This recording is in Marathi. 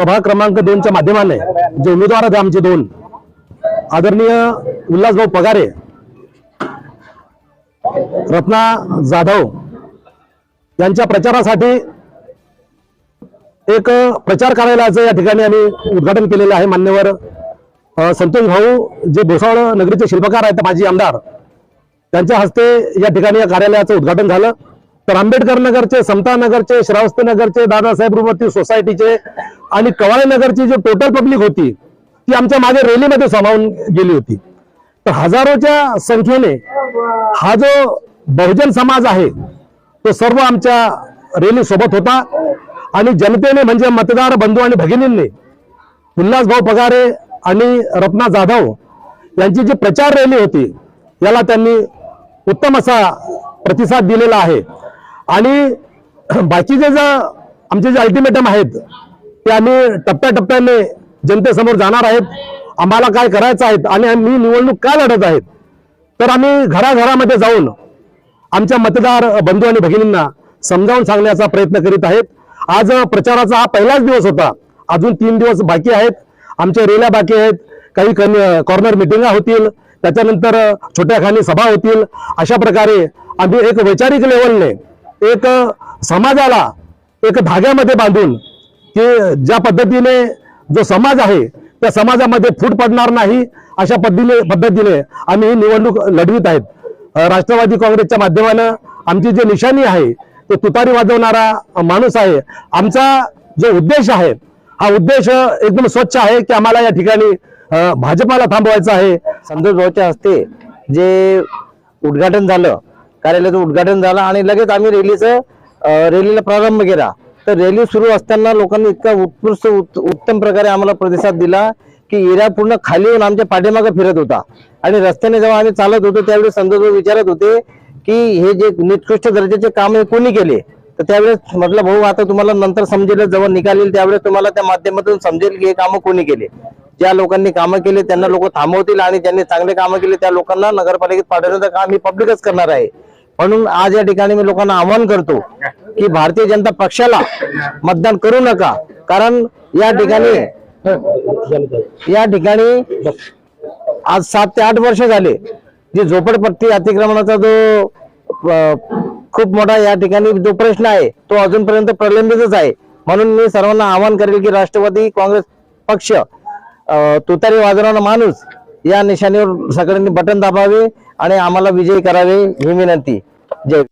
प्रभाग क्रमांक दोनच्या माध्यमाने जे उमेदवार आहेत आमचे दोन आदरणीय उल्हासभाऊ पगारे रत्ना जाधव यांच्या प्रचारासाठी एक प्रचार कार्यालयाचं या ठिकाणी आम्ही उद्घाटन केलेलं आहे. मान्यवर संतोष भाऊ जे भोसावळ नगरीचे शिल्पकार आहेत माजी आमदार त्यांच्या हस्ते या ठिकाणी या कार्यालयाचं उद्घाटन झालं. तर आंबेडकर नगरचे समता नगरचे श्रावस्ती नगरचे दादासाहेब रुमती सोसायटीचे आणि कवाळे नगरची जी टोटल पब्लिक होती ती आमच्या मागे रॅलीमध्ये सामावून गेली होती. तर हजारोच्या संख्येने हा जो बहुजन समाज आहे तो सर्व आमच्या रॅली सोबत होता आणि जनतेने म्हणजे मतदार बंधू आणि भगिनींनी उल्हासभाऊ पगारे आणि रत्ना जाधव यांची जी प्रचार रॅली होती याला त्यांनी उत्तम असा प्रतिसाद दिलेला आहे. आणि बाकीचे जे आमचे जे अल्टिमेटम आहेत ते आम्ही टप्प्याटप्प्याने जनतेसमोर जाणार आहेत. आम्हाला काय करायचं आहेत आणि आम्ही निवडणूक का लढत आहेत? तर आम्ही घराघरामध्ये जाऊन आमच्या मतदार बंधू आणि भगिनींना समजावून सांगण्याचा प्रयत्न करीत आहेत. आज प्रचाराचा हा पहिलाच दिवस होता. अजून तीन दिवस बाकी आहेत. आमच्या रेल्या बाकी आहेत. काही कॉर्नर मिटिंगा होतील. त्याच्यानंतर छोट्या खाणी सभा होतील. अशा प्रकारे आम्ही एक वैचारिक लेवलने एक समाजाला एक धाग्यामध्ये बांधून की ज्या पद्धतीने जो समाज आहे त्या समाजामध्ये फूट पडणार नाही अशा पद्धतीने पद्धतीने आम्ही ही निवडणूक लढवित आहेत. राष्ट्रवादी काँग्रेसच्या माध्यमानं आमची जी निशाणी आहे तो तुतारी वाजवणारा माणूस आहे. आमचा जो उद्देश आहे हा उद्देश एकदम स्वच्छ आहे की आम्हाला या ठिकाणी भाजपाला थांबवायचं आहे. संतोष भाऊच्या हस्ते जे उद्घाटन झालं कार्यालयाचं उद्घाटन झालं आणि लगेच आम्ही रॅलीचं रेलीला रॅलीला प्रारंभ केला. तर रॅली सुरू असताना लोकांनी इतका उत्कृष्ट उत- उत्तम प्रकारे आम्हाला प्रतिसाद दिला की एरिया पूर्ण खाली येऊन आमच्या पाठीमागे फिरत होता. आणि रस्त्याने जेव्हा आम्ही चालत होतो त्यावेळी संतोष विचारत होते की हे जे निकृष्ट दर्जाचे काम हे कोणी केले? तर त्यावेळेस म्हटलं भाऊ आता तुम्हाला नंतर समजेल जेव्हा निकाल येईल त्यावेळेस तुम्हाला त्या माध्यमातून समजेल की हे कामं कोणी केले? ज्या लोकांनी कामं केले त्यांना लोक थांबवतील आणि ज्यांनी चांगले कामं केले त्या लोकांना नगरपालिकेत पाठवण्याचं काम ही पब्लिकच करणार आहे. म्हणून आज या ठिकाणी मी लोकांना आवाहन करतो की भारतीय जनता पक्षाला मतदान करू नका. कारण या ठिकाणी या ठिकाणी आज सात ते आठ वर्ष झाले. जे झोपडपट्टी अतिक्रमणाचा जो खूप मोठा या ठिकाणी जो प्रश्न आहे तो अजूनपर्यंत प्रलंबितच आहे. म्हणून मी सर्वांना आवाहन करेल की राष्ट्रवादी काँग्रेस पक्ष तुतारी वाजवणारा माणूस या निशाणीवर सगळ्यांनी बटन दाबावे आणि आम्हाला विजयी करावे ही विनंती. जय